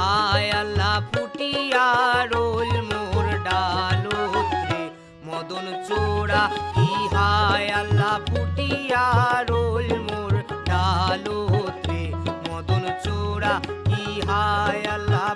আয় পুটিয়া ফুটিয়া রোল মোর ডালোত্রে মদন চোরা কি হায় আল্লাহ ফুটিয়া রোল মোর ডালোত্রে মদন চোরা কি হায় আল্লাহ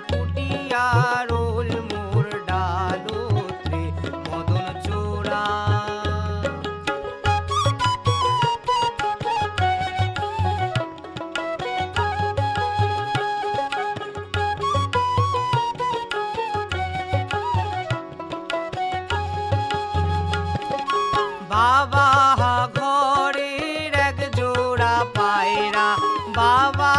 বাবা ঘরের এক জোড়া পায়রা। বাবা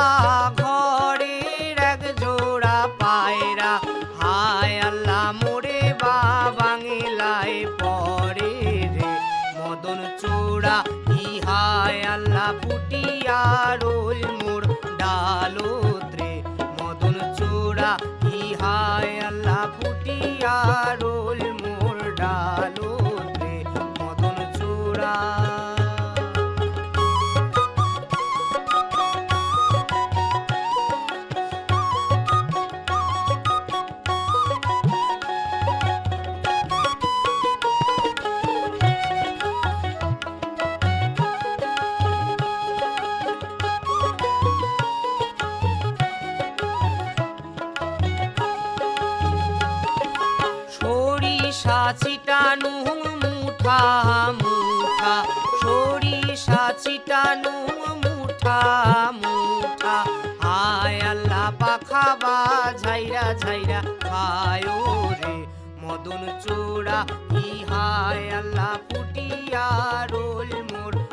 ঘরের এক জোড়া পায়রা। হায় আল্লাহ মোরে বাবাংলায় পরে রে মদন চোরা ই হায় আল্লাহ ফুটিয়া রোল মোর ডালোত রে মদন চোরা ই হায় আল্লাহ সরিষা ছিটানু, মুঠা মুঠা। সরিষা ছিটানু, মুঠা মুঠা। আয় আল্লাহ পাখাবা ঝাইরা ঝাইরা খায় রে মদন চোরা ইহায় আল্লাহ, ফুটিয়া রোল মোড়।